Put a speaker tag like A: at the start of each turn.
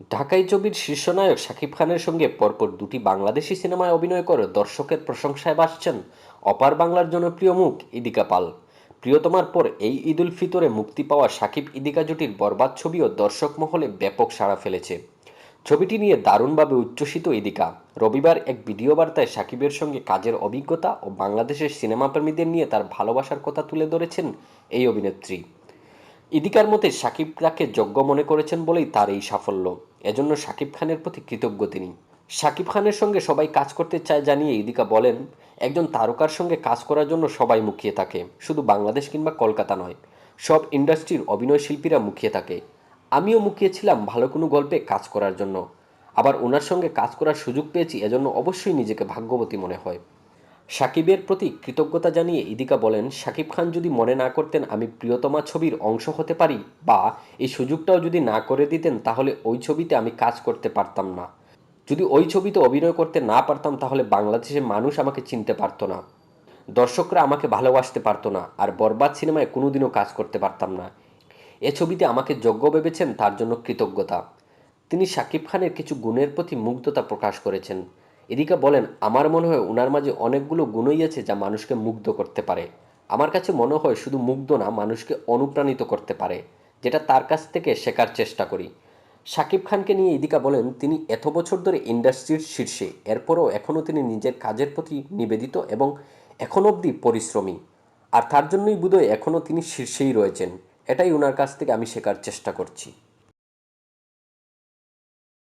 A: ঢাকাই ছবির শীর্ষনায়ক শাকিব খানের সঙ্গে পরপর দুটি বাংলাদেশি সিনেমায় অভিনয় করে দর্শকের প্রশংসায় বাসছেন অপার বাংলার জনপ্রিয় মুখ ইদিকা পাল। প্রিয়তমার পর এই ঈদ উল ফিতরে মুক্তি পাওয়া শাকিব ইদিকা জুটির বরবাদ ছবিও দর্শক মহলে ব্যাপক সাড়া ফেলেছে। ছবিটি নিয়ে দারুণভাবে উচ্ছ্বসিত ইদিকা। রবিবার এক ভিডিও বার্তায় শাকিবের সঙ্গে কাজের অভিজ্ঞতা ও বাংলাদেশের সিনেমা প্রেমীদের নিয়ে তার ভালোবাসার কথা তুলে ধরেছেন এই অভিনেত্রী। ইদিকার মতে শাকিব তাকে যোগ্য মনে করেছেন বলেই তার এই সাফল্য। এজন্য শাকিব খানের প্রতি কৃতজ্ঞ তিনি। শাকিব খানের সঙ্গে সবাই কাজ করতে চায় জানিয়ে ইদিকা বলেন, একজন তারকার সঙ্গে কাজ করার জন্য সবাই মুখিয়ে থাকে। শুধু বাংলাদেশ কিংবা কলকাতা নয়, সব ইন্ডাস্ট্রির অভিনয় শিল্পীরা মুখিয়ে থাকে। আমিও মুখিয়েছিলাম ভালো কোনো গল্পে কাজ করার জন্য। আবার ওনার সঙ্গে কাজ করার সুযোগ পেয়েছি, এজন্য অবশ্যই নিজেকে ভাগ্যবতী মনে হয়। সাকিবের প্রতি কৃতজ্ঞতা জানিয়ে ইদিকা বলেন, সাকিব খান যদি মনে না করতেন আমি প্রিয়তমা ছবির অংশ হতে পারি বা এই সুযোগটাও যদি না করে দিতেন তাহলে ওই ছবিতে আমি কাজ করতে পারতাম না। যদি ওই ছবিতে অভিনয় করতে না পারতাম তাহলে বাংলাদেশের মানুষ আমাকে চিনতে পারতো না। দর্শকরা আমাকে ভালোবাসতে পারতো না আর বরবাদ সিনেমায় কোনোদিনও কাজ করতে পারতাম না। এ ছবিতে আমাকে যোগ্য ভেবেছেন তার জন্য কৃতজ্ঞতা। তিনি শাকিব খানের কিছু গুণের প্রতি মুগ্ধতা প্রকাশ করেছেন। এদিকে বলেন, আমার মনে হয় ওনার মাঝে অনেকগুলো গুণই আছে যা মানুষকে মুগ্ধ করতে পারে। আমার কাছে মনে হয় শুধু মুগ্ধ না, মানুষকে অনুপ্রাণিত করতে পারে, যেটা তার কাছ থেকে শেখার চেষ্টা করি। শাকিব খানকে নিয়ে ইদিকা বলেন, তিনি এত বছর ধরে ইন্ডাস্ট্রির শীর্ষে, এরপরও এখনও তিনি নিজের কাজের প্রতি নিবেদিত এবং এখন অবধি পরিশ্রমী। আর তার জন্যই বোধহয় এখনও তিনি শীর্ষেই রয়েছেন। এটাই ওনার কাছ থেকে আমি শেখার চেষ্টা করছি।